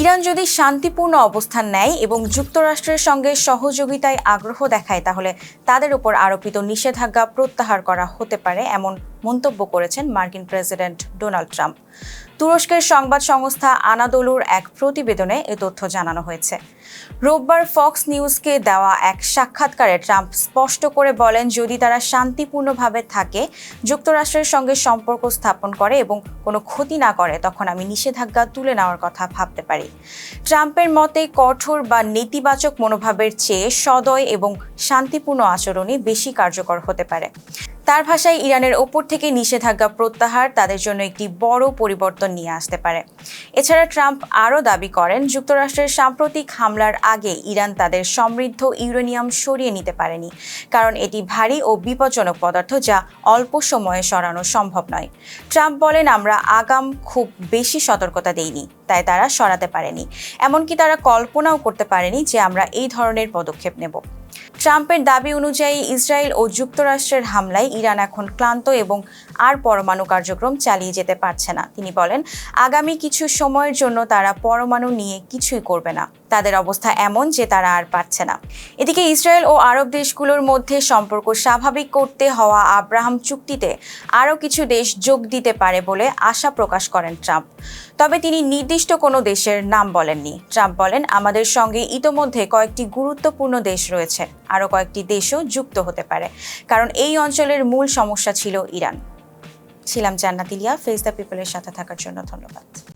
Iran যদি শান্তিপূর্ণ অবস্থান নেয় এবং যুক্তরাষ্ট্রের সঙ্গে সহযোগিতায় আগ্রহ দেখায়, তাহলে তাদের উপর আরোপিত নিষেধাজ্ঞা প্রত্যাহার করা হতে পারে, এমন মন্তব্য করেছেন মার্কিন প্রেসিডেন্ট ডোনাল্ড ট্রাম্প। তুরস্কের সংবাদ সংস্থা আনাদোলুর এক প্রতিবেদনে এ তথ্য জানানো হয়েছে। রোববার ফক্স নিউজকে দেওয়া এক সাক্ষাৎকারে ট্রাম্প স্পষ্ট করে বলেন, যদি তারা শান্তিপূর্ণভাবে থাকে, যুক্তরাষ্ট্রের সঙ্গে সম্পর্ক স্থাপন করে এবং কোনো ক্ষতি না করে, তখন আমি নিষেধাজ্ঞা তুলে নেওয়ার কথা ভাবতে পারি। ট্রাম্পের মতে, কঠোর বা নেতিবাচক মনোভাবের চেয়ে সদয় এবং শান্তিপূর্ণ আচরণই বেশি কার্যকর হতে পারে। তার ভাষায় ইরানের ওপর থেকে নিষেধাজ্ঞা প্রত্যাহার তাদের জন্য একটি বড় পরিবর্তন নিয়ে আসতে পারে। এছাড়া ট্রাম্প আরও দাবি করেন, যুক্তরাষ্ট্রের সাম্প্রতিক হামলার আগে ইরান তাদের সমৃদ্ধ ইউরেনিয়াম সরিয়ে নিতে পারেনি, কারণ এটি ভারী ও বিপজ্জনক পদার্থ যা অল্প সময়ে সরানো সম্ভব নয়। ট্রাম্প বলেন, আমরা আগাম খুব বেশি সতর্কতা দেইনি, তাই তারা সরাতে পারেনি। এমনকি তারা কল্পনাও করতে পারেনি যে আমরা এই ধরনের পদক্ষেপ নেব। ট্রাম্পের দাবি অনুযায়ী ইসরায়েল ও যুক্তরাষ্ট্রের হামলায় ইরান এখন ক্লান্ত এবং আর পরমাণু কার্যক্রম চালিয়ে যেতে পারছে না। তিনি বলেন, আগামী কিছু সময়ের জন্য তারা পরমাণু নিয়ে কিছুই করবে না। তাদের অবস্থা এমন যে তারা আর পারছে না। এদিকে ইসরায়েল ও আরব দেশগুলোর মধ্যে সম্পর্ক স্বাভাবিক করতে হওয়া আব্রাহাম চুক্তিতে আরও কিছু দেশ যোগ দিতে পারে বলে আশা প্রকাশ করেন ট্রাম্প। তবে তিনি নির্দিষ্ট কোনো দেশের নাম বলেননি। ট্রাম্প বলেন, আমাদের সঙ্গে ইতোমধ্যে কয়েকটি গুরুত্বপূর্ণ দেশ রয়েছে। আরও কয়েকটি দেশও যুক্ত হতে পারে। কারণ এই অঞ্চলের মূল সমস্যা ছিল ইরান। ছিলাম জান্নাতিলিয়া ফেস দ্য পিপলের সাথে থাকার জন্য ধন্যবাদ।